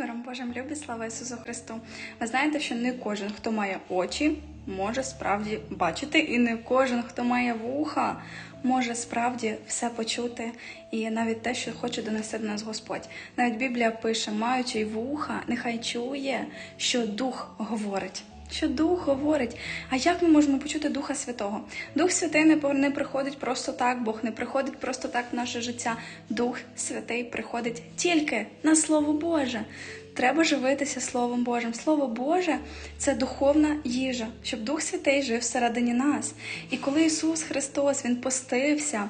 Миром Божим любі, слава Ісусу Христу. Ви знаєте, що не кожен, хто має очі, може справді бачити, і не кожен, хто має вуха, може справді все почути, і навіть те, що хоче донести до нас Господь. Навіть Біблія пише, маючи вуха, нехай чує, що Дух говорить. Що Дух говорить. А як ми можемо почути Духа Святого? Дух Святий не приходить просто так, Бог не приходить просто так в наше життя. Дух Святий приходить тільки на Слово Боже. Треба живитися Словом Божим. Слово Боже це духовна їжа, щоб Дух Святий жив всередині нас. І коли Ісус Христос Він постився